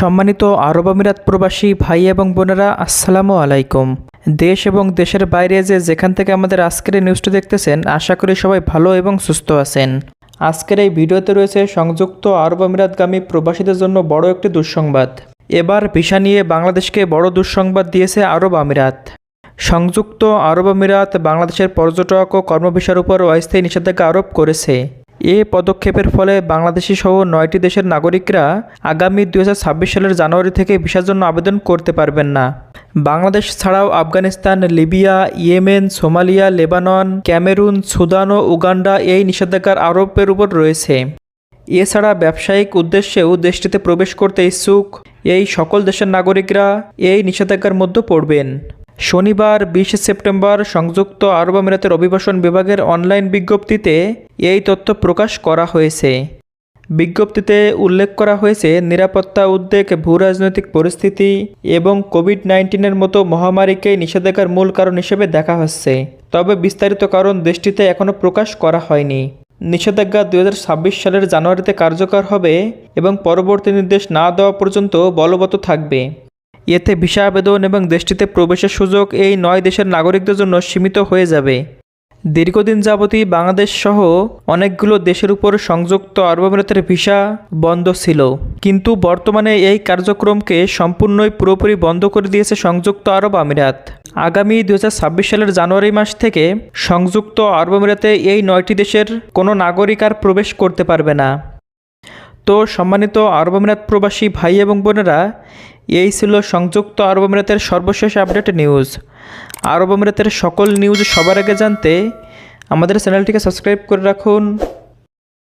সম্মানিত আরব আমিরাত প্রবাসী ভাই এবং বোনেরা, আসসালামু আলাইকুম। দেশ এবং দেশের বাইরে যে যেখান থেকে আমাদের আজকের এই নিউজটি দেখতেছেন, আশা করি সবাই ভালো এবং সুস্থ আছেন। আজকের এই ভিডিওতে রয়েছে সংযুক্ত আরব আমিরাতগামী প্রবাসীদের জন্য বড় একটি দুঃসংবাদ। এবার ভিসা নিয়ে বাংলাদেশকে বড় দুঃসংবাদ দিয়েছে আরব আমিরাত। সংযুক্ত আরব আমিরাত বাংলাদেশের পর্যটক ও কর্মভিসার উপর অস্থায়ী নিষেধাজ্ঞা আরোপ করেছে। এ পদক্ষেপের ফলে বাংলাদেশি সহ নয়টি দেশের নাগরিকরা আগামী দু হাজার ছাব্বিশ সালের জানুয়ারি থেকে ভিসার জন্য আবেদন করতে পারবেন না। বাংলাদেশ ছাড়াও Afghanistan, Libya, Yemen, Somalia, Lebanon, Cameroon, Sudan ও উগান্ডা এই নিষেধাজ্ঞার আরোপের উপর রয়েছে। এছাড়া ব্যবসায়িক উদ্দেশ্যেও দেশটিতে প্রবেশ করতে ইচ্ছুক এই সকল দেশের নাগরিকরা এই নিষেধাজ্ঞার মধ্যে পড়বেন। শনিবার, বিশে সেপ্টেম্বর সংযুক্ত আরব আমিরাতের অভিবাসন বিভাগের অনলাইন বিজ্ঞপ্তিতে এই তথ্য প্রকাশ করা হয়েছে। বিজ্ঞপ্তিতে উল্লেখ করা হয়েছে, নিরাপত্তা উদ্বেগ, ভূ রাজনৈতিক পরিস্থিতি এবং কোভিড নাইন্টিনের মতো মহামারীকে নিষেধাজ্ঞার মূল কারণ হিসেবে দেখা হচ্ছে। তবে বিস্তারিত কারণ দেশটিতে এখনও প্রকাশ করা হয়নি। নিষেধাজ্ঞা দু হাজার ছাব্বিশ সালের জানুয়ারিতে কার্যকর হবে এবং পরবর্তী নির্দেশ না দেওয়া পর্যন্ত বলবৎ থাকবে। এতে ভিসা আবেদন এবং দেশটিতে প্রবেশের সুযোগ এই নয় দেশের নাগরিকদের জন্য সীমিত হয়ে যাবে। দীর্ঘদিন যাবতই বাংলাদেশ সহ অনেকগুলো দেশের উপর সংযুক্ত আরব আমিরাতের ভিসা বন্ধ ছিল। কিন্তু বর্তমানে এই কার্যক্রমকে সম্পূর্ণই পুরোপুরি বন্ধ করে দিয়েছে সংযুক্ত আরব আমিরাত। আগামী দু হাজার ছাব্বিশ সালের জানুয়ারি মাস থেকে সংযুক্ত আরব আমিরাতে এই নয়টি দেশের কোনো নাগরিক আর প্রবেশ করতে পারবে না। তো সম্মানিত আরব আমিরাত প্রবাসী ভাই এবং বোনেরা এই ছিল সংযুক্ত আরব আমিরাতের সর্বশেষ আপডেট নিউজ। আরব আমিরাতের সকল নিউজ সবার আগে জানতে আমাদের চ্যানেলটিকে সাবস্ক্রাইব করে রাখুন।